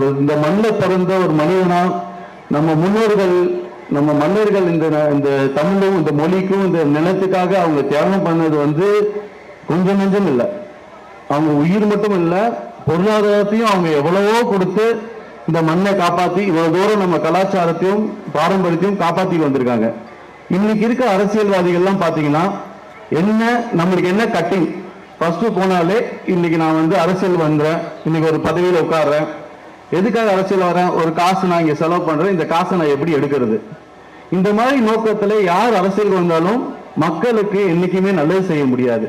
ஒரு இந்த மண்ணில் பிறந்த ஒரு மனிதனா நம்ம முன்னோர்கள் நம்ம மன்னர்கள் இந்த ந- இந்த தமிழும் இந்த மொழிக்கும் இந்த நிலத்துக்காக அவங்க தியாகம் பண்ணது வந்து கொஞ்சம் நெஞ்சம் இல்லை. அவங்க உயிர் மட்டும் இல்லை பொருளாதாரத்தையும் அவங்க எவ்வளவோ கொடுத்து இந்த மண்ணை காப்பாற்றி இவ்வளவு தூரம் நம்ம கலாச்சாரத்தையும் பாரம்பரியத்தையும் காப்பாற்றி வந்திருக்காங்க. இன்னைக்கு இருக்க அரசியல்வாதிகள்லாம் பார்த்தீங்கன்னா என்ன நம்மளுக்கு என்ன கட்டிங் ஃபர்ஸ்ட் போனாலே இன்னைக்கு நான் வந்து அரசியல் வந்தேன் இன்னைக்கு ஒரு பதவியில் உட்கார்றேன். எதுக்காக அரசியல் வரேன் ஒரு காசு நான் இங்கே செலவு பண்ணுறேன் இந்த காசை நான் எப்படி எடுக்கிறது? இந்த மாதிரி நோக்கத்தில் யார் அரசியல் வந்தாலும் மக்களுக்கு என்றைக்குமே நல்லது செய்ய முடியாது.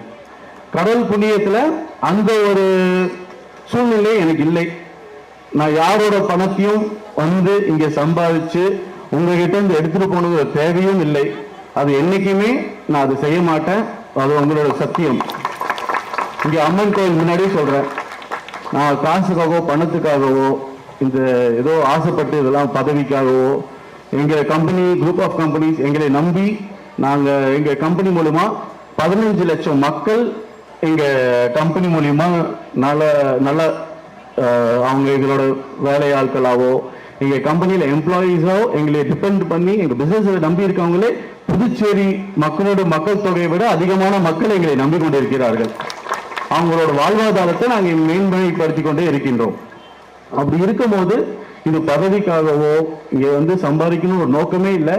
கடல் புண்ணியத்தில் அந்த ஒரு சூழ்நிலை எனக்கு இல்லை. நான் யாரோட பணத்தையும் வந்து இங்கே சம்பாதிச்சு உங்ககிட்ட இருந்து எடுத்துகிட்டு போனது ஒரு தேவையும் இல்லை. அது என்றைக்குமே நான் அது செய்ய மாட்டேன். அது உங்களோட சத்தியம். இங்கே அம்மன் கோயில் முன்னாடியே சொல்கிறேன் நான் காசுக்காகவோ பணத்துக்காகவோ இந்த ஏதோ ஆசைப்பட்டு இதெல்லாம் பதவிக்காகவோ எங்கள் கம்பெனி குரூப் ஆஃப் கம்பெனிஸ் எங்களை நம்பி நாங்கள் எங்கள் கம்பெனி மூலமா பதினஞ்சு லட்சம் மக்கள் எங்கள் கம்பெனி மூலியமா நல்ல நல்ல அவங்க எங்களோட வேலையாட்களாவோ எங்கள் கம்பெனியில் எம்ப்ளாயீஸோ எங்களை டிபெண்ட் பண்ணி எங்கள் பிஸ்னஸை நம்பி இருக்கவங்களே புதுச்சேரி மக்களோட மக்கள் தொகையை விட அதிகமான மக்கள் எங்களை நம்பிக்கொண்டிருக்கிறார்கள். அவங்களோட வாழ்வாதாரத்தை நாங்கள் மேன்மைப்படுத்திக் கொண்டே இருக்கின்றோம். அப்படி இருக்கும்போது இது பதவிக்காகவோ இங்க வந்து சம்பாதிக்கணும் ஒரு நோக்கமே இல்லை.